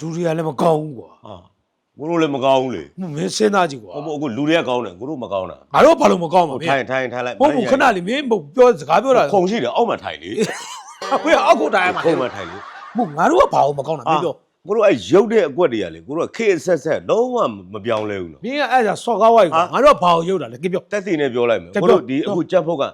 လူတွေကလည်းမကောင်းဘူးကွာဟာကိုတို့လည်းမကောင်းဘူးလေမင်းစဉ်းစားကြည့်ကွာဟုတ်ပေါ့အခုလူတွေကကောင်းတယ်ကိုတို့မကောင်းတာငါတို့ဘာလို့မကောင်းမှာဟိုမထိုင်းင်ထိုင်ထိုင်လိုက်ဟုတ်ဘူးခဏလေးမင်းမဟုတ်ပြောစကားပြောတာခုံရှိတယ်အောက်မှာထိုင်လေဘယ်အောက်ကိုတိုင်မှာခုံမှာထိုင်လေမဟုတ်ငါတို့ကဘာလို့မကောင်းတာမင်းပြောကိုတို့အဲ့ရုပ်တဲ့အကွက်တွေကလေကိုတို့ကခေတ်ဆက်ဆက်လုံးဝမပြောင်းလဲဘူးနော်မင်းကအဲ့ဒါစော်ကားဝိုက်ကွာဟာငါတို့ကဘာကိုရုပ်တာလဲကြည့်ပြောတက်စီနဲ့ပြောလိုက်မယ်တက်ကိုပြောတို့ဒီအခုကြက်ဖို့က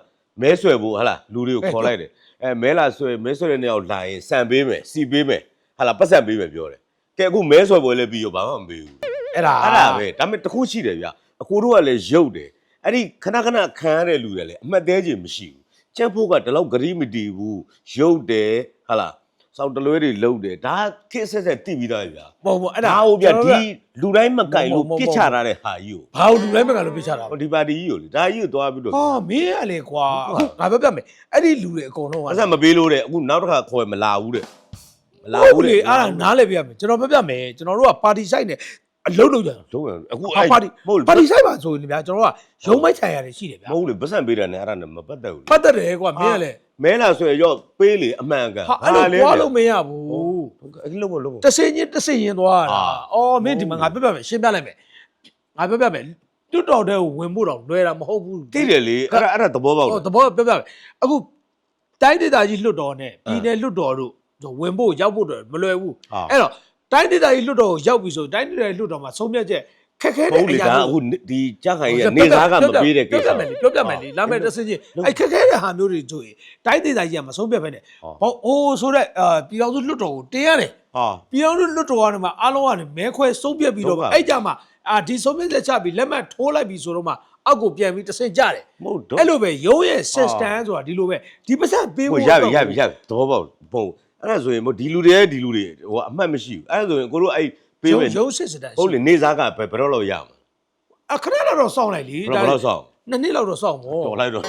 မဲဆွဲဖို့ဟာလားလူတွေကိုအဲခေါ်လိုက်တယ်အဲမဲလာဆွဲမဲဆွဲတဲ့နေရာကိုလာရင်စံပေးမယ်စီပေးမယ်ဟာလားပတ်စံပေးမယ်ပြောတယ် ကဲအခုမဲဆွဲပွဲလည်းပြီးရောဘာမှမပေးဘူးအဲ့ဒါအဲ့ဒါပဲဒါပေမဲ့တစ်ခုရှိတယ်ဗျအကိုတို့ကလည်းရုပ်တယ်အဲ့ဒီခဏခဏခံရတဲ့လူတွေလည်းအမှတ်သေးခြင်းမရှိဘူးကြက်ဖို့ကဒီလောက်ဂရီမတီဘူးရုပ်တယ်ဟာလားစောက်တလွဲတွေလုံးတယ်ဒါခေတ်ဆက်ဆက်တိပြီးသားဗျာမဟုတ်ဘူးအဲ့ဒါဒါဟုတ်ဗျဒီလူတိုင်းမကင်လို့မဟုတ်ပြမဟုတ်စ်ချထားတဲ့ဟာကြီးကိုဘာလို့လူတိုင်းမကလို့ပြချတာဟိုဒီပါတီကြီးကိုလေဒါကြီးကိုသွားပြီးတော့ဟာမင်းကလေကွာဟုတ်ပါငါပြောပြမယ်အဲ့ဒီလူတွေအကုန်လုံးကအဆက်မပေးလို့တဲ့အခုနောက်တစ်ခါခေါ်မလာဘူးတဲ့မ လာဟုတ်ဘူးလေတဲ့အဲ့ဒါနားလဲပြရမယ်ကျွန်တော်ပြောပြမယ်ကျွန်တော်တို့ကပါတီဆိုင်နဲ့အလုံးလုံးကြတာလုံးဝအခုဟာအဲ့ပါတီမဟုတ်ပါတီဆိုင်ပါဆိုရင်ဗျာကျွန်တော်တို့ကရုံးမိုက်ဆိုင်ရတယ်ရှိတယ်ဗျာမဟုတ်လေပတ်စံပေးတယ်နဲ့အဲ့ဒါနဲ့မပတ်သက်ဘူးလေပတ်သက်တယ်ကွာမင်းကလေမဲလာဆွဲရော့ပေးလေအမှန်ကန်ဟာအဲ့လိုကွာလို့မရဘူးအဲ့လုံးမလုံးမတဆင်းချင်းတဆင်းရင်သွားတာအာအော်မင်းဒီမှာငါပြောပြမယ်ရှင်းပြလိုက်မယ်ငါပြောပြမယ်တွတ်တော်တဲ့ကိုဝင်ဖို့တော့လွယ်တာမဟုတ်ဘူးတိတယ်လေအဲ့ဒါအဲ့ဒါသဘောပေါက်ဟောတယ်တဘောပြောပြမယ်အခုတိုင်းဒေသကြီးလွတ်တော်နဲ့ပြည်နယ်လွတ်တော်တို့ ဝင်ဖို့ရောက်ဖို့တော့မလွယ်ဘူးဟာအဲ့တော့တိုင်းဒေသကြီးလွတ်တော်ကိုရောက်ပြီဆိုတိုင်းဒေသကြီးလွတ်တော်မှာဆုံးဖြတ်ချက်ခက်ခဲမတဲ့ဟုတ်လေအရာဒါမျိုးအခုဒီကြက်ခိုင်ကြီးကနေသားကမပေးတဲ့ကိစ္စ ပြောပြမယ်လေပြောပြမယ်လေလာမယ်တစ်စင်းချင်းအဲ့ခက်ခဲတဲ့ဟာမျိုးတွေဆိုရင်တိုင်းဒေသကြီးကမဆုံးဖြတ်ဘဲနဲ့ဟောအိုးဆိုတဲ့အာပြည်တော်စုလွတ်တော်ကိုတင်ရတယ် ဟာ ပြည်တော်စုလွတ်တော်ကနေမှအားလုံးကနေမဲခွဲဆုံးဖြတ်ပြီးတော့ဟုတ်ကဲ့အဲ့ကြမှာအာဒီဆုံးဖြတ်ချက်ချပြီးလက်မှတ်ထိုးလိုက်ပြီးဆိုတော့မှအောက်ကိုပြန်ပြီးတစ်စင်းကြတယ်မဟုတ်တော့ အဲ့လိုပဲရုံးရဲ့ system ဆိုတာဒီလိုပဲဒီပတ်စံပေးဟိုဖို့ရပြီရပြီရပြီသဘောပေါက်ဘုံ အဲ့ဒါဆိုရင်မဟုတ်ဒီလူတွေရဲ့ဒီလူတွေဟိုအမှတ်မရှိဘူးအဲ့ဒါဆိုရင်ကိုတို့အဲ့ပေးရုံးမယ်ရုံး system ဟုတ်လေနေစားကဘယ်ဘယ်တော့လောက်ရမှာအခဏတော့စောင့်လိုက်လေဘယ်တော့ဘယ်တော့ဆောင်နှစ်နှစ်လောက်တော့စောင့်မို့တော်လိုက်တော့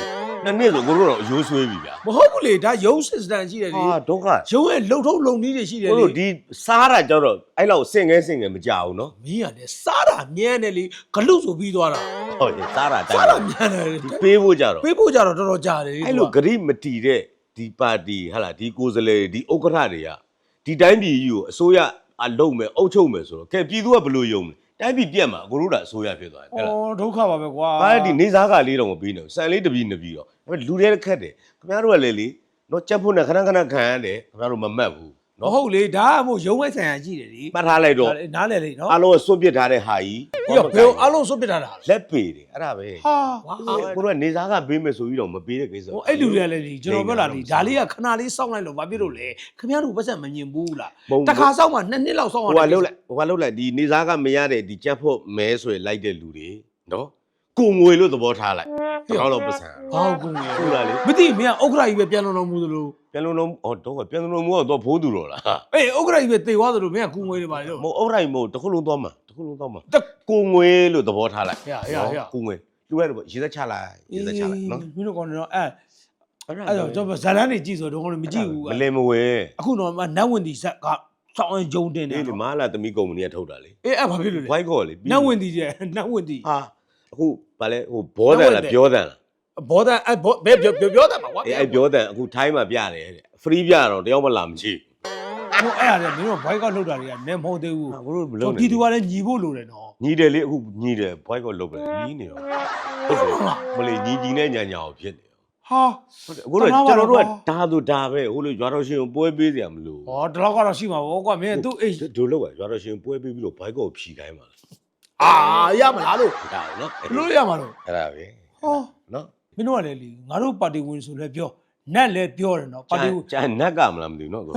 နှစ်နှစ်ဆိုကိုတို့တော့အယိုးဆွေးပြီဗျာမဟုတ်ဘူးလေဒါရုံး system ရှိတယ်လေဟာဒုက္ခရုံးရဲ့လုံထုံးလုံနည်းတွေရှိတယ်ကိုလေတို့ဒီစားတာကြတော့အဲ့လောက်စင်ငဲစင်ငဲမကြဘူးနော်မင်းကလည်းစားတာမြန်းတယ်လေဂလုဆိုပြီးသွားတာဟုတ်တယ်စားတာတိုစားတာင်းမြန်းတယ်လေဒီပေးဖို့ကြတော့ပေးဖို့ကြတော့တော်တော်ကြာတယ်လေအဲ့လိုဂရိမတီတဲ့ ဒီပါတီဟာလာဒီကိုယ်စားလှယ်တွေဒီဥက္ကဋ္ဌတွေကဒီတိုင်းပြည်ကြီးကိုအစိုးရအလုံးမဲ့အုပ်ချုပ်မယ်ဆိုတော့ကဲပြည်သူကဘယ်လိုယုံလဲတိုင်းပြည်ပြက်မှာအကိုတို့ကအစိုးရဖြစ်သွားတယ်ဟဲ့လားဩဒုက္ခပါပဲကွာဘာလဲဒီနေစားကလေးတော့မပေးနိုင်ဘူးစံလေးတစ်ပြီးနှစ်ပြီးတော့ဒါပေမဲ့လူတွေခက်တယ်ခင်ဗျားတို့ကလည်းလေတော့ကြက်ဖို့နဲ့ခဏခဏခံရတယ်ခင်ဗျားတို့မမှတ်ဘူး မနော်ဟုတ်လေဒါကမို့ရုံးဝဲဆိုင်ရာရှိတယ်လေမှတ်ထားလိုက်တော့နားလေလေနော်အလုံးကစွန့်ပစ်ထားတဲ့ဟာကြီးပြီးတော့ဘယ်အလုံးစွတ်ပစ်ထားတာလက်ပေတယ်အဲ့ဒါပဲဟာကိုတို့ကနေစားကပေးမယ်ဆိုပြီးတော့မပေးတဲ့ကိစ္စဟိုအဲ့လူတွေကလည်းဒီကျွန်တော်ပြောလာဒီဒါလေးကခဏလေးစောင့်လိုက်လို့ဘာဖြစ်လို့လဲခင်ဗျားတို့ပတ်စံမမြင်ဘူးလားတခါစောင့်မှနှစ်နှစ်လောက်စောင့်ရဟိုကလှုပ်လိုက်ဟိုကလှုပ်လိုက်ဒီနေစားကမရတဲ့ဒီကြက်ဖို့မဲဆွဲလိုက်တဲ့လူတွေနော် ကိုငွေလို့သဘောထားလိုက်တော့တော့ပတ်စံဘာဟုတ်ကူငယ်ဟုတ်လားလေမသိမင်းကဥက္ခရာကြီးပဲပြန်လုံတော်မူသလိုပြန်လုံးလုံးဟောတော့ကပြန်လုံးလုံးမို့တော့ဖိုးသူတော့လားအေးဥက္ခရာကြီးပဲတေသွားသလိုမင်းကကူငွေတွေပါလေလို့မဟုတ်အုတ်ရိုက်မို့တခုလုံးသွားမှာတခုလုံးသွားမှာတက်ကိုငွေလို့သဘောထားလိုက်ရရရကိုငွေလူရတော့ရေသက်ချလိုက်ရေသက်ချလိုက်နော်မင်းတို့ကောင်တော့အဲ့အဲ့တော့ကျွန်တော်ဇာလန်းနေကြည့်ဆိုတော့ကျွန်တော်မကြည့်ဘူးမလင်မဝဲအခုတော့နတ်ဝင်ဒီဇက်ကစောင်းအောင်ဂျုံတင်နေအေးလေမာလာသမီးကုမ္ပဏီကထုတ်တာလေအေးအဲ့ဘာဖြစ်လို့လဲဝိုက်ကောလေနတ်ဝင်ဒီကျနတ်ဝင်ဒီဟာ အခုဗာလဲဟိုဘောတန်လားပြောတန်လားဘောဒန်အဲ့ဘောဘယ်ပြောပြောပြောတယ်မှာကွာအေးအဲ့ပြောတန်အခုထိုင်းမှာပြတယ်တဲ့ဖရီးပြတော့တယောက်မှလာမကြည့်ဟိုအဲ့ဒါလေမင်းတို့ဘိုက်ကောက်လောက်တာတွေကနည်းမဟုတ်သေးဘူးဟာဘလို့မကျွန်လုပ်တော်နဲ့ပြည်သူကလည်းညီဖို့လိုတယ်နော်ညီတယ်လေအခုညီတယ်ဘွိုက်ကောလုတ်ပဲညီနေတော့ဟုတ်တယ်မလေးညီညီနဲ့ညာညာကိုဖြစ်နေဟာဟုတ်တယ်အခုတော့ကျွန်တော်တို့ကဒါဆိုဒါပဲဟိုလိုရွာတော်ရှင်ကိုပွဲပေးစရာမလိုဟောဒီလောက်ကတော့ရှိမှာပေါ့ကွာမင်းသူ့အိတ်ဒိုလောက်ကရွာတော်ရှင်ပွဲပေးပြီးတော့ဘွိုက်ကောကိုဖြီခိုင်းပါလား အာရမလားလို့ဒါနော်ဘလို့ရမှာလို့အဲ့ဒါပဲဟောနော်မင်းတို့ကလည်းလီငါတို့ပါတီဝင်ဆိုလည်းပြောနတ်လည်းပြောတယ်နော်ပါပါတီတီဝင်ကျန်နက်ကမလားမသိဘူးနော်ဆို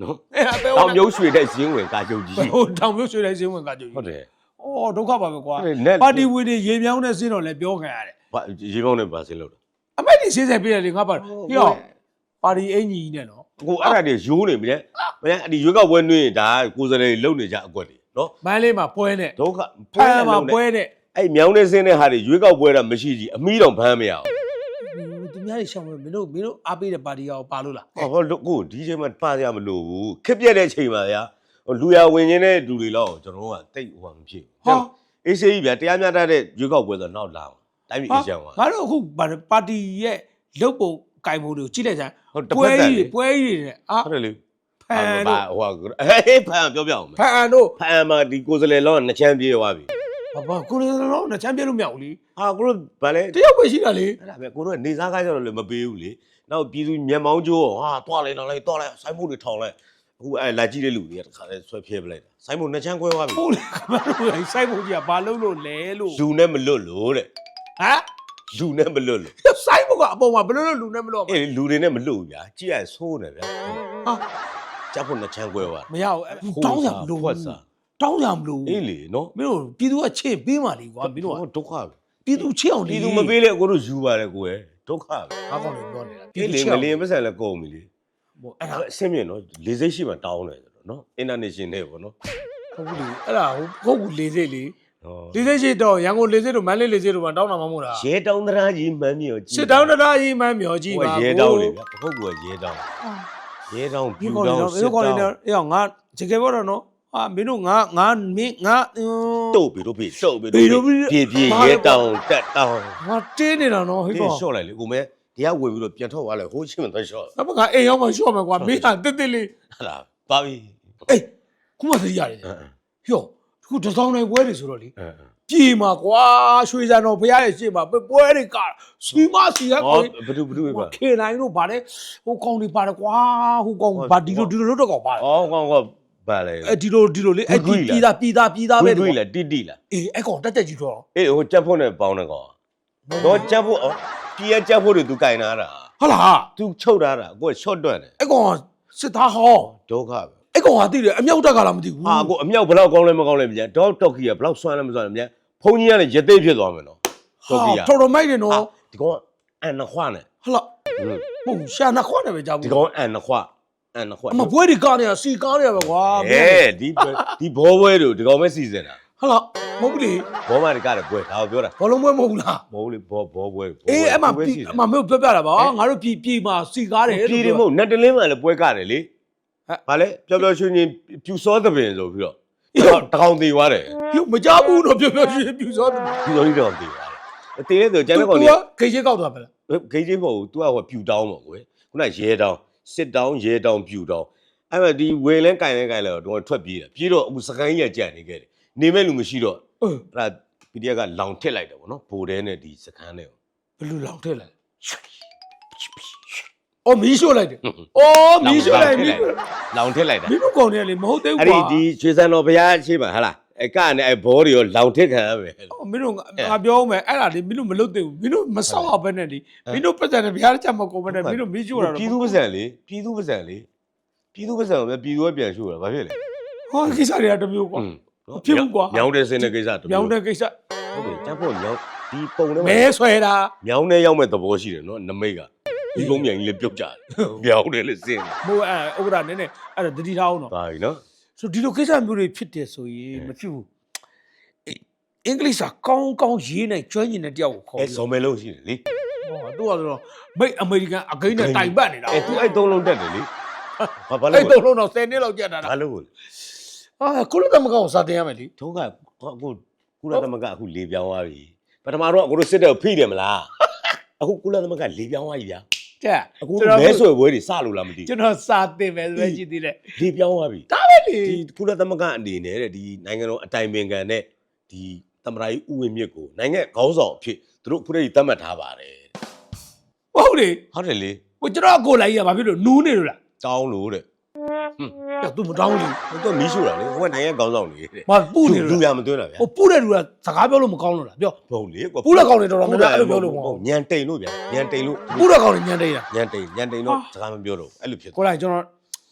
နော်အဲ့အပေတောင်မြုပ်ရွှေတဲ့ဇင်းဝင်ကာချုပ်ကြီးဟိုတောင်မျိုးရွှေတိုင်းစင်းဝင်ကကြည့်ဟုတ်တယ်အော်ဒုက္ခပါပဲကွာဟုတ်တယ်နတ်ပါတီဝင်တွေရေမြောင်းတဲ့စင်းတော့လည်းပြောခံရတယ်ဘာရေပေါင်းနဲ့ပါစင်းလို့အမိုက်တွေရှင်းဆက်ပြရတယ်ငါပါဟုတ်ပြီးတော့ပါတီအင်ကြီးနဲ့နော်ကိုအဲ့ဒါတွေရိုးနေပြီလေဗျာအဲ့ဒီရွေးကောက်ပွဲနှွေးရင်ဒါကိုယ်စရေလုံနေကြအကွက်တွေ နော်မန်းလေးမှာပွဲနဲ့ဒုက္ခဖမ်းမှာပွဲနဲ့အဲ့မြောင်းနေစင်းတဲ့ဟာတွေရွေးကောက်ပွဲတာမရှိကြီးအမီးတော့ဖမ်းမရအောင်သူများတွေရှောင်းမမင်းတို့မင်းတို့အားပေးတဲ့ပါတီကပါလို့လားဟောလို့ကိုဒီချိန်မှာပါရမလို့ဘူးခက်ပြက်တဲ့ချိန်ပါဗျာဟိုလူရဝင်ခြင်းတဲ့လူတွေတော့ကျွန်တော်တို့ကတိတ်ဟိုမဖြစ်ဘူးအေးစေးကြီးဗျာတရားမျှတတဲ့ရွေးကောက်ပွဲဆိုတော့နောက်လာအောင်တိုင်းပြည်အေးချမ်းသွားငါတို့အခုပါတီရဲ့လုတ်ပုံကင်ပုံတွေကိုကြည့်လိုက်စမ်းဟုတ်တစ်ပွဲဖက်တန်ကြီးလေတွေပွဲကြီးတွေနဲ့အာ ဟုတ်တယ်လေ ဖန်ဘာတို့ဟိုကဟေးဖန်ပြောပြအောင်မယ်ဖန်တို့ဖန်မှာဒီကိုယ်စလဲလောနှစ်ချမ်းပြေးသွားပြီဘာဘာကိုလိုလုံးနဲ့ချမ်းပြလို့မရဘူးလေဟာကိုတို့ဗာလဲတယောက်ပဲရှိတာလေအဲ့ဒါပဲကိုတို့ကနေစားကားကြတော့လည်းမပေးဘူးလေနောက်ပြည်သူမျက်မှောင်းကျိုးရောဟာတွားလိုက်တော့လိုက်တွားလိုက်ဆိုင်းမို့တွေထောင်လိုက်အခုအဲလာကြည့်တဲ့လူတွေကတခါလဲဆွဲဖြဲပလိုက်တာဆိုင်းမို့နှစ်ချမ်းခွဲသွားပြီဟုတ်လေခမတို့စိုက်ဖို့ကြီးကဘာလုပ်လို့လဲလို့လူနဲ့မလွတ်လို့တဲ့ဟမ်လူနဲ့မလွတ်လို့စိုက်ဖို့ကအပေါ်မှာဘယ်လိုလုပ်လူနဲ့မလို့အေးလူတွေနဲ့မလွတ်ဘူးဗျာကြည့်ရဆိုးနေဗျာဟာ ချက်ဖို့နှစ်ချမ်းခွဲသွားမရဘူးတောင်းရမလို့ဖွက်စားတောင်းရမလို့အေးလေနော်မင်းတို့ပြည်သူကချစ်ပေးမှလေကွာမင်းတို့ကဒုက္ခပဲပြည်သူချစ်အောင်ပြည်သူမပေးလေကိုတို့ယူပါတယ်ကိုယ်ဒုက္ခပဲဘာကောင်းလဲပြောနေတာအေးလေငလျင်ပတ်စံလည်းကုန်ပြီလေဟိုအဲ့ဒါအဲ့အဆင်မြင့်နော်လေးစိတ်ရှိမှတောင်းတယ်ဆိုတော့နော် international ပေါ့နော်ဟုတ်ဘူးလေအဲ့ဒါဟိုဟုတ်ဘူးလေးစိတ်လေဟောလေးစိတ်ရှိတော့ရန်ကုန်လေးစိတ်တို့မန္တလေးလေးစိတ်တို့မှာတောင်းတာမမို့လားရဲတောင်းတရာကြီးမှန်းမြော်ကြီးစစ်တောင်းတရားကြီးမှန်းမျောကြည့်ပါရဲတောင်းလေဗျာဟုတ်ကူကရဲတောင်း ရဲတောင်းဒီပြူကောင်းတောနေင်းတော့ဒီစစ်ကောင်းနေတောင်းတော့အေးငါတကယ်ပြောတော့နော်ဟာမင်းတို့ငါငါမင်းငါတုတ်ပြီတို့ပြီတုတ်ပြီပြီတို့ပြီပြေပြေရဲတောင်းတက်တောင်းငါတင်းနေတာနော်ဟိဒီကောရှော့လိုက်လေကိုမဲတရားဝင်ပြီးတော့ပြန်ထွက်သွားလဲဟိုးချင်းမသွားရှော့အမကအိမ်ရောက်မှရှော့မယ်ကွာမင်းဟာတစ်တစ်လေးဟာလားပါပြီအေးခုမှသတိရတယ်အဲဟောခုတစ်ဆောင်နိုင်ပွဲတွေဆိုတော့လေ အဲပြေမှာကွာရွှေစံတော်ဘုရားရဲ့ရှေ့မှာပွဲတွေကစီမစီရဟောကိုဘဒုဘဒုပဲခေနိုင်တို့ဗါတယ်ဟိုကောင်တွေပါတယ်ကွာဟိုကောင်ဗာဒီလိုဒီလိုလွတ်တော့ကောင်ပါတယ်ဟောကောင်းကောပါလေအဲဒီလိုဒီလိုလေအဲ့ဒီပြည်သားပြည်သားပြည်သားပဲတွေ့လားတိတိလားအေးအဲ့ကောင်တက်တက်ကြီးတော့အေးဟိုကြက်ဖို့နဲ့ပေါင်းနေကောတော့ကြက်ဖို့အော်ကြီးရကြက်ဖို့တွေ तू ကင်နာတာဟုတ်လား तू ချုပ်ထားတာကို short တွက်တယ်အဲ့ကောင်စစ်သားဟောဒုက္ခပဲ အဲ့ကောင်ဟာသိတယ်အမြောက်တက်ကလားမသိဘူးဟာကိုအမြောက်ဘလောက်ကောင်းလဲမကောင်းလဲမြန်ဒေါက်တော့ကီကဘလောက်ဆွမ်းလဲမဆွမ်းလဲမြန်ဖုန်ကြီးကလည်းရသေးဖြစ်သွားမယ်နော်တော့ကီကထော်တော်မိုက်တယ်နော်ဒီကောင်အန်နခွာနဲ့ဟလာဟုတ်ရှာနာခွာနေပဲကြောက်ဒီဘူးကောင်အန်နခွာအန်နခွာအမပွဲတွေကားနေတာစီကားနေရပဲကွာအေးဒီဒီဘောပွဲတို့ဒီကောင်ပဲစီစဉ်တာဟလာမဟုတ်ဘူးလေဘောမတကတဲ့ပွဲဒါကိုပြောတာဘောလုံးပွဲမဟုတ်ဘူးလားမဟုတ်လေဘောဘောပွဲအေးအမပြီအမမေပြောပြတာပါငါတို့ပြည်ပြည်မှာစီကားတယ်ပြည်တယ်မဟုတ်နတ်တလင်းမှလည်းပွဲကတယ်လေ ဟဲ့ဘာလဲပျော်ပျော်ရွှင်ရွှင်ပြူစောသပင်ဆိုပြီးတော့တကောင်သေးသွားတယ်ဟိုမကြဘူးတော့ပြောပြောရွှေပြူစောတယ်ပြူစောကြီးတော့သေးသွားတယ်တေးတယ်ဆိုကျန်တဲ့ကောင်သူတွေကခေချင်းကောက်သွားပဲလားဂိတ်ချင်းမဟုတ်ဘူး तू ကဟိုပြူတောင်းပေါ့ကွယ်ခုနရဲတောင်းစစ်တောင်းရဲတောင်းပြူတောင်းအဲ့မဲ့ဒီဝေလဲကင်လဲကင်လဲတော့ထွက်ပြေးတယ်ပြေးတော့အခုစကိုင်းကြီးကကြံ့နေခဲ့တယ်နေမဲ့လူမရှိတော့အင်းအဲ့ဒါ PDF ကလောင်ထစ်လိုက်တယ်ဗောနော်ဘိုတဲနဲ့ဒီစကန်းနဲ့ဘလူလောင်ထည့်လိုက် အော်မီးရှို့လိုက်တယ်အော်မီးရှို့လိုက်မီးရှို့လိုက်လောင်ထစ်လိုက်တာမင်းတို့ကောင်တွေကလေမဟုတ်သေးဘူးအဲ့ဒီဒီရွှေစံတော်ဘုရားရှိပါဟလားအဲ့ကနဲ့အဲ့ဘောတွေရောလောင်ထစ်ခံရမယ်အော်မင်းတို့ငါပြောဦးမယ်အဲ့ဒါလေမင်းတို့မလုပ်သေးဘူးမင်းတို့မဆောက်အောင်ပဲနဲ့လေမင်းတို့ပတ်စံနဲ့ဘုရားချက်မကုန်ပဲနဲ့မင်းတို့မီးရှို့တာတော့ပြည်သူပစံလေပြည်သူပစံလေပြည်သူပစံကိုပဲပြည်သူကပြန်ရှို့တာဘာဖြစ်လဲဟောကိစ္စတွေကတစ်မျိုးကွာနော်ဖြစ်ဘူးကွာမြောင်းတဲ့စင်းတဲ့ကိစ္စတစ်မြောင်းမျိုးတဲ့ကိစ္စဟုတ်တယ်ကျန်ဖို့မြောင်းဒီပုံထဲမဲမှာဆွဲတာမြောင်းနဲ့ရောက်မဲ့သဘောရှိတယ်နော်နမိတ်က ဒီကုန်းမြိုင်ကြီးလေးပြုတ်ကြတယ်မြောင်းတယ်လေစင်းမိုးအဲဥက္ကရာနည်းနည်းအဲ့ဒါတတိထားအောင်တော့ပါပြီနော်ဆိုဒီလိုကိစ္စမျိုးတွေဖြစ်တယ်ဆိုရင်မဖြစ်ဘူးအေးအင်္ဂလိပ်စာကောင်းကောင်းရေးနိုင်ကျွမ်းကျင်တဲ့တယောက်ကိုခေါ်အဲပြီးဇော်မဲလုံးရှိတယ်လေဟောသူကဆိုတော့မိတ်အမေရိကန်အကိန်းနဲ့တိုင်ပတ်နေတာအဲသူအဲ့သုံးလုံးတက်တယ်လေဟာဘာလဲအဲ့တော့လုံးတော့10နှစ်လောက်ကြာတာဘာလို့အာကုလသမဂ္ဂကိုစာတင်ရမယ်လေထုံးကအခုကုလသမဂ္ဂအခုလေပြောင်းသွားပြီပထမတော့အခုတို့စစ်တဲ့ဖိတယ်မလားအခုကုလသမဂ္ဂလေပြောင်းသွားပြီဗျာ တဲ့အခုကျွန်တော်မဲဆွယ်ပွဲတွေစလို့လားမသိကျွန်တော်စာတင်မယ်ဆိုပဲကြည့်သေးတယ်ဘူးလေပြောင်းသွားပြီဒါပဲလေဒီကုလသမဂ္ဂအနေနဲ့တဲ့ဒီနိုင်ငံတော်အတိုင်ပင်ခံနဲ့ဒီသမ္မတကြီးဦးဝင်းမြင့်ကိုနိုင်ငံခေါင်းဆောင်အဖြစ်သူတို့ခုတည်းသတ်မှတ်ထားပါတယ်ဟုတ်လေဟုတ်တယ်လေဟိုကျွန်တော်ကိုလိုက်ရဘာဖြစ်လို့နူးနေလို့လားတောင်းလို့တဲ့ ပြသူမတောင်းလေဟိုတော့မီးရှို့တာလေဟိုကနိုင်ငံခေါင်းဆောင်နေတဲ့မပူနေလူလို့ရလားမသွင်းတာဗျာဟိုပူတဲ့လူကစကားပြောလို့မကောင်းလို့လားပြောဟုတ်လေကွာပူတဲ့ကောင်တွေတော်တော်များများအဲ့လိုပြောလို့မဟုတ်ဘူးညံတိန်လို့ဗျာညံတိန်လို့ပူတဲ့ကောင်တွေညံတိတ်တာညံတိန်ညံတိန်တော့စကားမပြောတော့ဘူးအဲ့လိုဖြစ်သွားကိုလိုက်ကျွန်တော်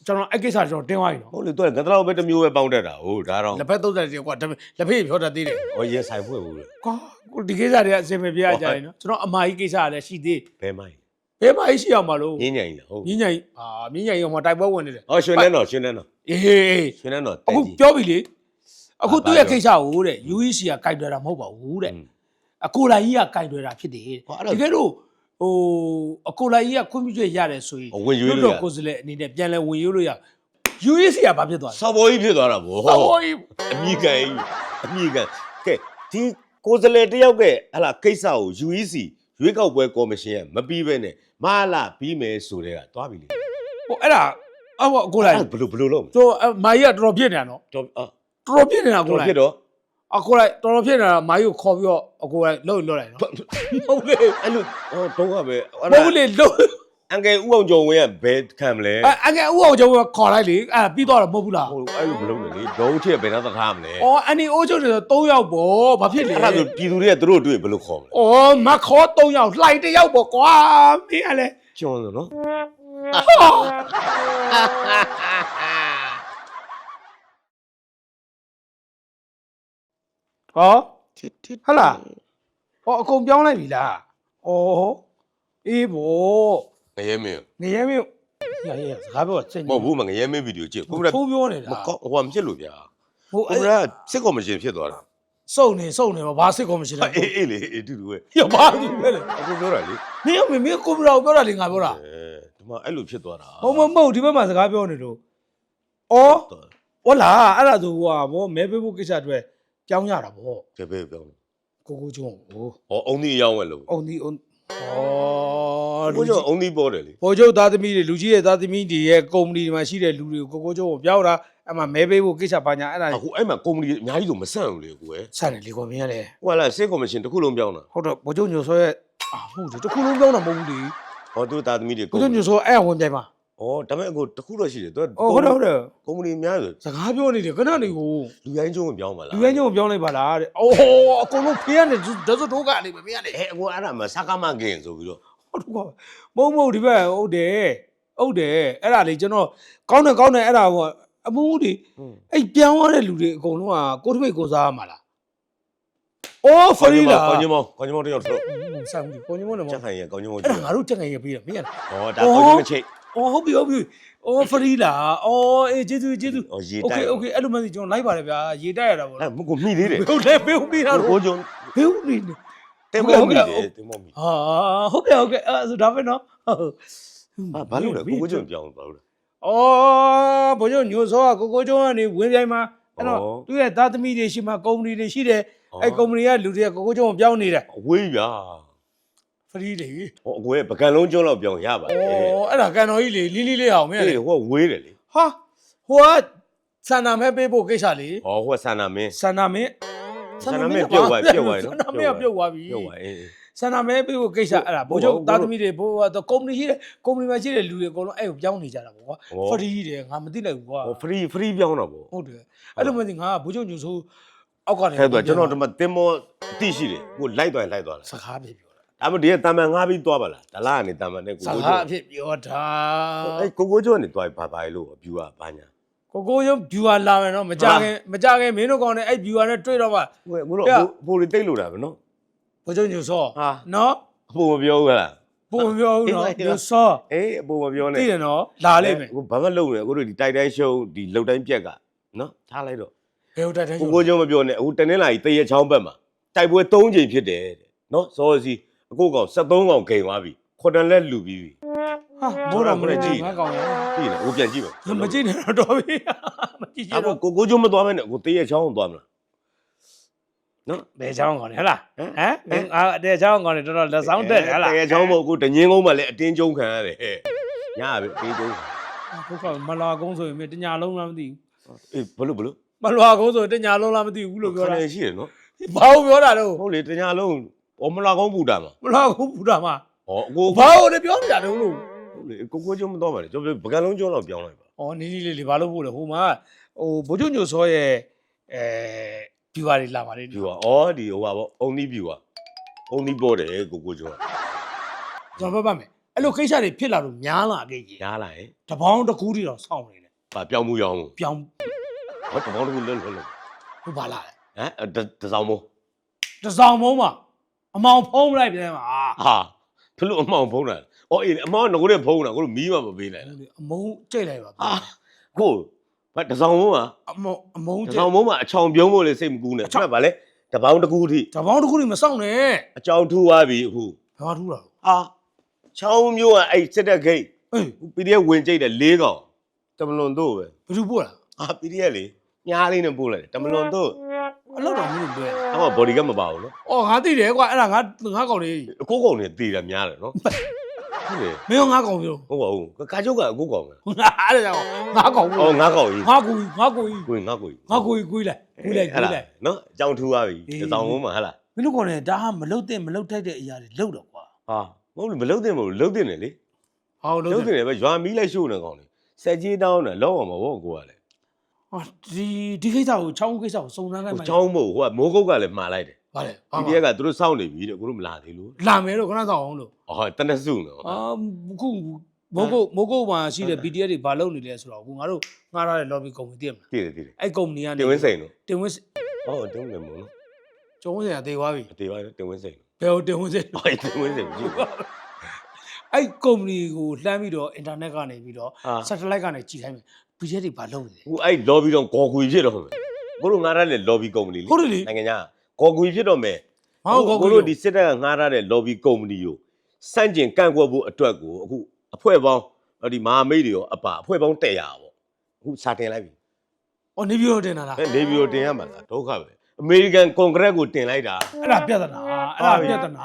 ကျွန်တော်အဲ့ကိစ္စကျွန်တော်တင်းသွားပြီနော်ဟုတ်လေသူကငသလောက်ပဲတစ်မျိုးပဲပေါင်းတတ်တာဟုတ်ဒါတော့လက်ဖက်သုံးတယ်ကွာဒါပေမဲ့လက်ဖေးပြောတတ်သေးတယ်ဟောရဲဆိုင်ဖွဲ့ဘူးလေကွာကိုဒီကိစ္စတွေကအစင်မပြေကြရင်နော်ကျွန်တော်အမာကြီးကိစ္စကလည်းရှိသေးဘယ်မိုင်း ဘယ်မှာရှိအောင်မလို့ညင်းညံကြီးလားဟုတ်မြင်းညိုင်အာမြင်းညိုင်ရောမတိုက်ပွဲဝင်နေတယ်ဟောရွှေနှန်းတော်ရွှေနှန်းတော်အေးဟေးဟေးရွှေနှန်းတော်အခုတက်ကြီးပြောပြီလေအခုဘာသူ့ရဲ့ပြောကိစ္စကိုတဲ့ UEC ကကြိုက်တွယ်တာမဟုတ်ပါဘူးတဲ့อืมအကိုလိုက်ကြီးကကြိုက်တွယ်တာဖြစ်တယ်တဲ့ဟောအဲ့တော့တကယ်လို့ဟိုအကိုလိုက်ကြီးကခွင့်ပြုချက်ရတယ်ဆိုရင်ဟောဝင်ရွေးလို့ရတော့ကိုယ်စလဲအနေနဲ့ပြန်လဲဝင်ရွေးလို့ရ UEC ကဘာဖြစ်သွားလဲဆော်ဘောကြီးဖြစ်သွားတာဗောဟောကြီးအမိကန်ကြီးအမိကန်ကဲဒီကိုယ်စလဲတယောက်ကဟလာကိစ္စကို UEC ရွေးကောက်ပွဲကော်မရှင်ကမပြီးပဲနဲ့ မလာပြီးမယ်ဆိုတဲ့ကသွားပြီလေဟိုအဲ့ဒါအော်ကိုလိုက်အဲ့ဘယ်လိုဘယ်လိုလုပ်မလဲဆိုမာကြီးကတော်တော်ဖြစ်နေတာနော်တော့အာတော်တော်ဖြစ်နေတာကိုတော့လိုက်ဖြစ်တော့အကိုလိုက်တော်တော်ဖြစ်နေတာမာကြီးကိုခေါ်ပြီးတော့အကိုလိုက်လှုပ်လှုပ်လိုက်နော်ဟုတ်လေအဲ့လိုဟောတော့ကပဲမဟုတ်လေလှုပ် အန်ကယ်ဥအောင်ကျော်ဝင်းကဘယ်ခံမလဲအအငယ်ဥအောင်ကျော်ကခေါ်လိုက်လေအဲ့ပြီးတော့မဟုတ်ဘူးလားဟိုအဲ့လိုမလုပ်နဲ့လေဒုံးထည့်ဘယ်နှသထားမလဲအော်အန်ဒီအိုးချုပ်နေဆို3ယောက်ပေါ့ဘာဖြစ်လဲအဲ့ဒါဆိုပြည်သူတွေကသူတို့တွေ့ဘယ်လိုခေါ်မလဲအော်မခေါ်3ယောက်လှိုက်1ယောက်ပေါ့ကွာမင်းကလည်းကျွန်းလို့နော်ဟောဟလာဟောအကုန်ပြောင်းလိုက်ပြီလားအော်အေးဘော ငရဲမင်းနေရဲမြို့ရရစကားပြောစိတ်မဟုတ်ဘူးမငရဲမင်းဗီဒီယိုကြည့်ကိုမရထိုးပြောနေတာမကောဟိုကမဖြစ်လို့ဗျာဟိုကိုမရစစ်ကော်မရှင်ဖြစ်သွားတာစုံနေစုံနေပါဘာစစ်ကောမရှိလားအေးအေးလေအေးတူတူပဲရပါဘူးပဲလေအခုပြောတာလေမင်းမင်းကိုမတော်ပြောတာလေငါပြောတာအဲဒီမှာအဲ့လိုဖြစ်သွားတာဟိုမမဟုတ်ဒီဘက်မှာစကားပြောနေလို့အော်ဟုတ်လားအဲ့ဒါဆိုဟိုဟာဘောမဲပေးဖို့ကိစ္စအတွက်ကြောင်းရတာဗောကဲပဲပြောင်းကိုကိုကျုံဟိုဟောအုံဒီအယောင်းပဲလို့အုံဒီအုံ ဩလူကိုကြီးကျော်အုံဒီပေါ်တယ်လေဘိုလ်ချုပ်သားသမီးတွေလူကြီးရဲ့သားသမီးတွေရဲ့ကုမ္ပဏီတွေမှာရှိတဲ့လူတွေကိုကိုကိုကျုံကိုပြောတာအဲ့မှာမဲပေးဖို့ကိစ္စပါညာအဲ့ဒါအခုအဲ့မှာကုမ္ပဏီအများကြီးဆိုမဆန့်ဘူးလေကိုယ်ဆန်တယ်လေကွန်မင်းကလည်းဟိုကလာစစ်ကော်မရှင်တစ်ခုလုံးပြောင်းတာဟုတ်တော့ဘိုလ်ချုပ်ညိုစောရဲ့အာဟုတ်တယ်တခုလုံးပြောင်းတာမဟုတ်ဘူးလေဟောသူသားသမီးတွေဘိုလ်ချုပ်ညိုစောအဲ့အဝင်ပြိုင်ပါ ဩဒါပေမဲ့အခုတစ်ခုတော့ရှိတယ်သူကအော်ဟုတ်တယ်ဟုတ်တယ်ကုမ္ပဏီအများဆိုစကားပြောနေတယ်ခဏနေကိုလူရိုင်းကျုံးပြောင်းပါလားလူရင်းညို့ပြောင်းလိုက်ပါလားတဲ့အိုးအကုန်လုံးဖေးရတယ်ဒဇတ်တို့ကနေပဲမင်းကနေအဲအခုအဲ့ဒါမှစကားမကင်ဆိုပြီးတော့ဟုတ်တော့မဟုတ်မဟုတ်ဒီဘက်ဟုတ်တယ်ဟုတ်တယ်အဲ့ဒါလေကျွန်တော်ကောင်းတယ်ကောင်းတယ်အဲ့ဒါပေါ့အမှုတွေအဲ့ပြောင်းရတဲ့လူတွေအကုန်လုံးကကိုယ့်တပိတ်ကိုစားရမှာလားအိုးဖရီလာကောင်းညမောကောင်းညမောတယောက်ထုတ်ဆိုင်ဘူးကိုညမနဲ့မချက်ခိုင်ရကောင်းညမောအဲ့ဒါငါတို့ကြက်ငယ်ရပေးတယ်မင်းကဟောဒါကောင်းညမချိတ် အော်ဟုတ်ပြီဟုတ်ပြီအော်ဖရီလာအော်အေးကျေးဇူးကျေးဇူး ဟောရေ โอ တို เค က် โอเคအဲ့လိုမှစီကျွန်တော်လိုက်ပါတယ်ဗျာရေတက်ရတာပေါ့ အဲ့မကိုမိသေးတယ် ဟုတ်တယ်ဘေးဦးပြီးတာ ကိုကျုံ ဘေးဦးနေနေ တဲမောမိတယ်တဲမောမိ ဟာဟုတ်ကဲ့ဟုတ်ကဲ့အဲ့ဆိုဒါပဲနော်ဟုတ် ဟာဘာလို့လဲကိုကိုကျုံပြောင်းဘာလို့လဲ အော်ဘိုးချုပ်ညိုစောကကိုကိုကျုံးကနေဝင်ပြိုင်မှာအဲ့တော့ ဩ သူ့ရဲ့သားသမီးတွေရှိမှကုမ္ပဏီတွေရှိတယ်အဲ့ကုမ္ပဏီကလူတွေကကိုကိုကျုံးကိုပြောင်းနေတယ် အဝေးပြာ ဖရီလေဟောအကိုရဲ့ပကံလုံးကျုံးတော့ပြောင်းရပါလေအော်အဲ့ဒါကန်တော်ကြီးလေလီလီလေးအောင်မင်းလေအေးဟောဝေးတယ်လေဟာဟိုကဆန္ဒမဲပေးဖို့ကိစ္စလေဟောဟောဆန္ဒမင်းဆန္ဒမဲဆန္ဒမဲပြုတ်သွားပြုတ်သွားဆန္ဒမဲကပြုတ်သွားပြီပြုတ်သွားအေး ဆန္ဒမဲပေးဖို့ကိစ္စအဲ့ဒါဘိုးချုပ်သားသမီးတွေဘိုးကတော့ကုမ္ပဏီရှိတယ်ကုမ္ပဏီမှာရှိတဲ့လူတွေအကုန်လုံးအဲ့ကိုပြောင်းနေကြတာပေါ့ကွာဖရီတယ်ငါမသိလိုက်ဘူးကွာဟော free free ပြောင်းတော့ဗောဟုတ်တယ်အဲ့လိုမှဒီငါကဘိုးချုပ်ညိုဆိုအောက်ကနေအဲ့တော့ကျွန်တော်ဒီမှာတင်မောတိရှိတယ်ကိုလိုက်သွားလိုက်သွားတယ်စကားဖြစ်ပြောတာ ဒါမှဒီကတမန်ငါပြီးသွားပါလားဒလားကနေတမန်နဲ့ကိုစကိုကားကျိုးဖြစ်ပြောတာအဲ့ကိုကိုကျိုးကနေသွားဘာဘာလို့ဗျူဟာဘာညာကိုကိုရုံ viewer လာမယ်နော်မကြခင်မကြခင်မင်းတို့ကောင်နဲ့အဲ့ viewer နဲ့တွေ့တော့မှကိုကိုတော့ပိုလီတိတ်လို့တာပဲနော် ဘိုးချုပ်ညိုစောဟာ နော်အပိုမပြောဘူးလားပုံမပြောဘူးနော်အေးပါညိုစောအေးအပိုမပြောနဲ့ သိတယ်နော်လာလိမ့်မယ်ကိုဘာမှလုပ်နေကိုတို့ဒီတိုက်တိုင်းရှုံးဒီလုတ်တိုင်းပြက်ကနော်ထားလိုက်တော့ဘယ်ဟုတ်တယ်တဲ့ကိုကိုကျိုးမပြောနဲ့အခုတနင်္လာကြီးတရက်ချောင်းဘက်မှာတိုက်ပွဲ၃ချိန်ဖြစ်တယ်တဲ့နော်စောစီ အကိုကောင်73ကောင်ဂိမ်သွားပြီခွန်တန်လက်လူပြီးပြီဟာမိုးတော်မကျွန်တော်လို့ကြည့်ငါကောင်ရကြည့်လေဟိုပြန်ကြည့်ပါမကြည့်နဲ့တော့တော်ပြီမကြည့်ချင်အဲ့တော့ကိုကိုကျိုးမသွားမဲနဲ့ကိုတရက်ချောင်းကိုသွားမလားနော်ဘယ်ချောင်းကောင်လဲဟလားဟမ်ဟမ်မင်းအာတဲ့ချောင်းကောင်လေတော်တော်လက်ဆောင်တက်တယ်ဟလားတရက်ချောင်းမို့ကိုတငင်းကုန်းမှာလည်းအတင်းကျုံခံရတယ်ဟဲ့ညပဲအတင်းကျုံခံဒုက္ခမလွာကုန်းဆိုရင်မင်းတညာလုံးလားမသိဘူးအေးဘလို့ဘလို့မလွာကုန်းဆိုရင်တညာလုံးလားမသိဘူးလို့ပြောတာခဏရှိတယ်နော်ဘာလို့ပြောတာတော့ဟုတ်လေတညာလုံး ဘောမလာကုန်းပူတာမှာမလွာကုန်းဘူတာမှာဟောကိုဘာလို့လဲပြောနေတာတော့လို့ဟုတ်လေကိုကိုကျုံမသွားပါနဲ့ကျွန်တော်ပကံလုံးကျုံတော့ပြောင်းလိုက်ပါဩနီးနီးလေးလေးဘာလို့ဖို့လဲဟိုမှာဟိုဘိုးချုပ်ညိုစောရဲ့အဲ viewer တွေလာပါလေဖြူပါအော်ဒီဟိုပါဗောအုံသီးဖြူပါအုံသီးပေါ်တယ်ကိုကိုကျုံကကျွန်တော်ပြောပါမယ်အဲ့လိုကိစ္စတွေဖြစ်လာလို့များလာခဲ့ကြီးရားလာရင်တပေါင်းတစ်ခုတည်းတော့စောင့်နေတယ်ဗာပြောင်းမှုရောင်းမှုပြောင်းဟောတဘောင်းတခုလွတ်လွတ်လွတ်ဟိုပါလာတယ်ဟမ်တတစောင်းမို့တစောင်းမုံးမှာ အမောင်ဖုံးလိုက်ပြန်မှာဟာဖလို့အမောင်ဖုံးတာအော်အေးအမောင်ကငိုတဲ့ဖုံးတာကိုမီးမမပေးလိုက်လားအမုံကြိတ်လိုက်ပါဟာကိုဘာတစောင်းမို့မှာအမုံအမုံတကြိစောတ်င်းမို့မှာအချောင်ပြုံးဖို့လေစိတ်မကူးနဲ့မှတ်ပါလေတပေါင်းတစ်ခုထိတပေါင်းတစ်ခုတည်းမစောင့်နဲ့အချောင်ထူသွားပြီအခုဘာထူးတာလဲဟာချောင်းမျိုးကအဲ့စစ်တဲ့ဂိတ် အေး PDF ဝင်ကြိတ်တဲ့၄កောင်တမလွန်တို့ပဲ ဘယ်သူပို့တာ အာ PDF လေညားလေးနဲ့ပို့လိုက်တယ်တမလွန်တို့ အလောက်တော့မင်းတို့လွယ်အမ body ကမပါဘူးနော်အော်ငါသိတယ်ကွာအဲ့ဒါငါငါကောင်လေးအကိုကောင်တွေတည်တာများတယ်နော်ငဟုတ်တယ်မင်းရောငါကောင်ပြောဟုတ်ပါဘူးကာချုပ်ကအကိုကောင်ပဲငါအဲ့ဒါကြောင့်ငါကောင်အော်ငါကောင်ကြီးငါကိုငါကိုကြီးကိုငါကိုကြီးငါကိုကြီးကိုကြီးလိုက်ကိုကြီးလိုက်ကိုကြီးလိုက်နော်အကြောင်းထူသွားပြီအေးတစောင်းလုံးမှာဟဟလားမင်းတို့ကောင်လည်းဒါဟာမလုတ်တဲ့မလုတ်ထိုက်တဲ့အရာတွေလုတ်တော့ကွာဟာမဟုတ်ဘူးမလုံးတင်မဟုတ်ဘူးလုံးတင်တယ်လေဟောလုတ်လုံးတတင်ယ်ပဲရွာမီးလိုက်ရှို့နေကောင်လေစက်ကြီးတောင်းတယ်လောက်အောင်မဟုတ်ကိုကလေ ဟာဒီဒီကိစ္စကိုချောင်းကိစ္စကိုစုံစမ်းလိုက်ဟိုမှချောင်းမို့ဟိုကမိုးကုတ်ကလည်းမှားလိုက်တယ်ဗါလေဒီတရက်ကသူတို့စောင့်နေပြီတဲ့ကိုတို့မလာသေးလို့လာမယ်လို့ခဏဆောင်အောင်လို့အော်တနက်စုနော်အာခုမိုးကုတ်မိုးကုတ်မှာရှိတဲ့ BTS တွေဘာလုပ်နေလဲဆိုတော့အခုငါတို့ငှားထားတဲ့ lobby ကုမ္ပဏီတည်မလားတည်တယ်တည်တယ်အဲ့ကုမ္ပဏီကနေတင်ဝင်းစိန်နော်တင်ဝင်းဟောတင်ဝင်းမို့နော်ကျုံးစရာတေသွားပြီအတေးပါတင်ဝင်းစိန်ဘယ်ဟိုတင်ဝင်းစိဟောတင်ဝင်းစိန်ကြည့်အဲ့ကုမ္ပဏီကိုလှမ်းပြီးတော့ internet ကနေပြီးတော့ဟာ satellite ကနေကြည့်ခိုင်းမယ် BTS တွေဘာလုပ်နေလဲဟိုအဲ့ lobby တော့ကော်ကွေဖြစ်တော့မယ်ကိုတို့ငားရတဲ့ lobby ကုမ္ပဏီလေဟုတ်တယ်လေနိုင်ငံခြားကော်ကွေဖြစ်တော့မယ်မဟုတ်ကောကိုကိုတို့တို့ဒီစစ်တပ်ကငားရတဲ့ lobby ကုမ္ပဏီကိုစန့်ကျင်ကန့်ကွက်ဖို့အတွက်ကိုအခုအဖွဲ့ပေါင်းဒီမဟာမိတ်တွေရောအပါအဖွဲ့ပေါင်း100ပေါ့အခုစာတင်လိုက်ပြီအော်နေပြီးတော့တင်တာလားအဲနေပြည်တော်တင်ရမှာလားဒုက္ခပဲအမေရိကန်ကွန်ဂရက်ကိုတင်လိုက်တာ အဲ့ဒါပြဿနာအဲ့ဒါပြဿနာ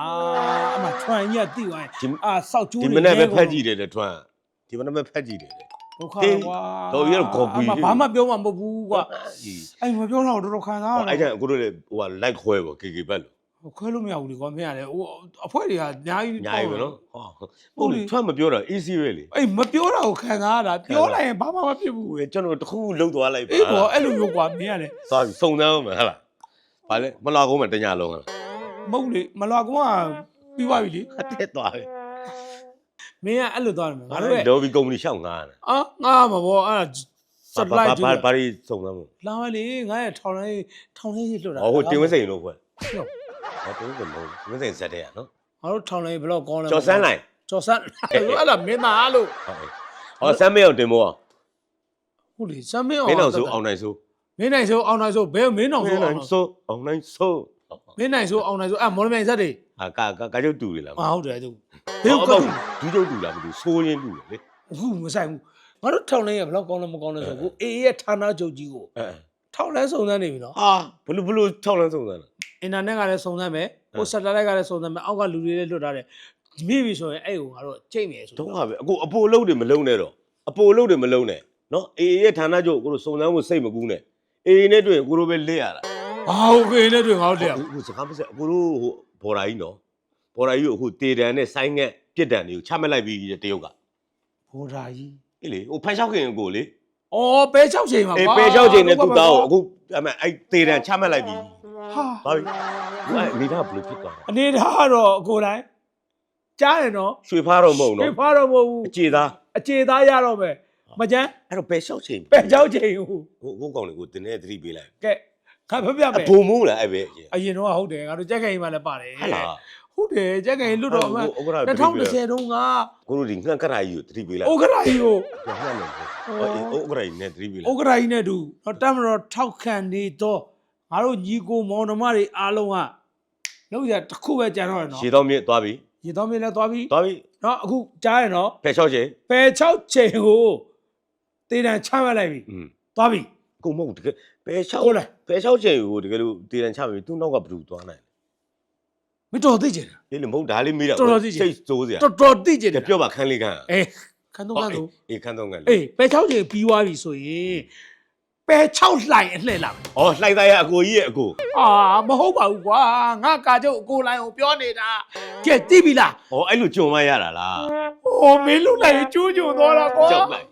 အမှထွန်ကြီးကတိသွားရင်ဒီ အာစောက်ကျိုးဒီမနေ့ပဲဖက်ကြည့်တယ်တဲ့ထွန်းဒီမနေ့ပဲဖက်ကြည့်တယ်တဲ့ ဒုက္ခဟေးကွာတော်ပြီတော့ဂေါ်ကွီအမှဘာမှပြောမှာမဟုတ်ဘူးကွာဒီအဲ့မပြောတော့တော်တော်ခံစားရအဲ့ကျအခုတို့လေဟိုက like ခွဲပေါ့ KK ဘက်လို့ခွဲလို့မရဘူးလေကွာမင်းရတယ်ဟိုအဖွဲ့တွေကအများကြီးညာပြီနော်ဟောဟုတ်လေထွန်းမပြောတော့ easy ပဲလေအေးမပြောတာကိုခံစားရတာပြောလိုက်ရင်ဘာမှမဖြစ်ဘူးဟိုကျွန်တော်တခုလှုပ်သွားလိုက်ပါအေးပေါ့အဲ့လိုမျိုးကွာမင်းရတယ်သွားပြီစုံစမ်းအောင်မယ်ဟဟလားဘာလဲမလာကုန်းမှာတညလုံးဟလားမဟုတ်လေမလွာကောင်ကပြီးသွားပြီလေအတက်သွားပြီ မင်းကအဲ့လိုသွားတယ်မငါတို့ရဲ့ lobby company ရှောက်ငားတာအာငါမှာပေါ့အဲ့ဒါ supply ဘာကျူဘာဘာတွေစုံစမ်းမှုလာမလေငါရဲ့ထောင်လေးထောင်လေးလွတ်တာဟောဟိုတင်ဝင်းစိန်လို့ခွဲဟုတ်ဟောတင်ဝင်းစိန်မဟုတ်တင်ဝင်းစိန်ဇက်တဲ့ရနော်ငါတို့ထောင်လေးဘယ်တော့ကောင်းလဲကျော်စမ်းလိုက်ကျော်စမ်းအဲ့ဒါမင်းသားလို့ဟုတ်ဟောဆမ်းမေအောင်တင်မို့အောင်ဟုတ်လေစမ်းမင်းအောင်မင်းအောင်ဆိုအောင်နိုင်ဆိုမင်းနိုင်ဆိုအောင်နိုင်ဆိုဘယ်မင်းအောင်ဆိုအောင်နိုင်ဆိုအောင်နိုင်ဆိုမင်းနိုင်ဆိုအောင်နိုင်ဆိုအဲ့မော်လမြိုင်ဇက်တွေ ဟာကာကာကာကျုပ်တူတယ်လား အာဟုတ်တယ်သူ ဘယ် ဘယ် ကော ကော ဒူးကျုပ်တူလားမတူဆိုးရင်းတူတယ်လေ အခုမဆိုင်ဘူးငါတို့ထောင်လေးကဘယ်တော့ကောင်းလဲမကောင်းလဲဆိုကိုအေးရဲ့ဌာနချုပ်ကြီးကို အဲ ထောင်လဲစုံစမ်းနေပြီနော် ဟာဘလူဘလူထောက်လန်းစုံစမ်းလား အင်တာနက်ကလည်းစုံစမ်းမယ်ဟိုဆက်တလိုက်ကလည်းစုံစမ်းမယ်အောက်ကလူတွေလည်းလွတ်ထားတယ်မိပြီဆိုရင်အဲ့ကိုငါတို့ချိန်မယ်ဆို တော့ဟာပဲအခုအပိုအလုပ်တွေမလုံးနဲ့တော့အပိုအလုပ်တွေမလုံးနဲ့နော်အေးရဲ့ဌာနချုပ်ကိုတို့စုံစမ်းဖို့စိတ်မကူးနဲ့အေးနဲ့တွေ့ရင်ကိုတို့ပဲလစ်ရတာ ဟာโอเคနဲ့တွေ့ငါတို့တရား အခုစကားမစက်အခုတို့ဟို ဘော်ရာကြီးနော်ဘော်ရာကြီးကိုအခုတေတန်နဲ့ဆိုင်းငက်ပြစ်ဒဏ်တွေကိုချမှတ်လိုက်ပြီတဲ့တရုတ်ကဘော်ဒါကြီးအေးလေဟိုဖန်လျှောက်ခင်ကိုလေအော်ပဲချောက်ချိန်မှာအေးပဲလျှောက်ချိန်နဲ့သူ့သားကိုအခုအမေအဲ့တေတန်ချမှတ်လိုက်ပြီဟာပါပြီဟိုအဲ့မိသားဘယ်လိုဖြစ်သွားလဲအနေထားကတော့အကိုတိုင်းကြားတယ်နော်ရွှေဖားတော့မဟုတ်ဖေနော်ဖားတော့မဟုတ်ဘူးအခြေသားအခြေသားရတော့မယ်မကြမ်းအဲ့တော့ပဲလျှောက်ချိန်ပဲချောက်ချိန်ဟိုဟိုဟိုကောင်လေးကိုတင်းနေသတိပေးလိုက်ကဲ ခါဖပြအမယ်ဘုံမိုးလားအဲ့ပဲအရင်အရင်တော့ဟုတ်တယ်ငါတို့ကြက်ခိုင်မှလည်းပါတယ်ဟဲ့လားဟုတ်တယ်ကြက်ခိုင်လွတ်တော့မှဥက္ကရာသတိပေးလိုက်2010တုန်းကကိုတို့ဒီငှက်ကရာကြီးကိုသတိပေးလိုက်ဥက္ကရာကြီးကိုငှက်နေတယ်အေးဥက္ကရာကြီးနဲ့သတိပေးလိုဥက်က္ကရာကြီးနဲ့တူတော့တမတော်ထောက်ခံနေတော့ငါတို့ညီကိုမောင်နှမတွေအားလုံးကလောက်ရတစ်ခုပဲကြံတော့ရနော်ရှည်တော့မြင့်သွားပြီရေတော်မင်းလည်းသွားပြီသွားပြီနော်အခုကြားရနော်ဖယ်လျှောက်ချိန်ပယ်6ချိန်ကိုတေးတန်ချမှတ်လိုက်ပြီอืมသွားပြီ ကိုမဟုတ်တကယ်ဖယ်လျှောက်ဟုတ်လားဖယ်လျှောက်ချိန်ကိုတကယ်လို့တည်တန်ချပြီသူ့နောက်ကဘယ်သူသွားနိုင်မတော်သိကျင်လဲလေလေမဟုတ်ဒါလေးမေးတာတော်တော်သိချင် စိတ်စိုးစရာတော်တော်သိကျင်ကဲပြောပါခန်းလေးခန်းအေးခန်းတော့ခန်းတော့အေးခန်းတော့ခန်းအေးပယ်6ချိန်ပြီးသွားပြီဆိုရင်ပယ်6လှိုင်အလှည့်လာမယ်ဩလှိုက်သားရအကိုကြီးရဲ့အကိုအာမဟုတ်ပါဘူးကွာငါကာချုပ်အကိုလိုင်းကိုပြောနေတာကဲသိပြီလားဩအဲ့လိုကြုံမရတာလားဟိုမင်းလူလိုက်ကျိုးကျိုးသွားတာကွာကြောက်လိုက်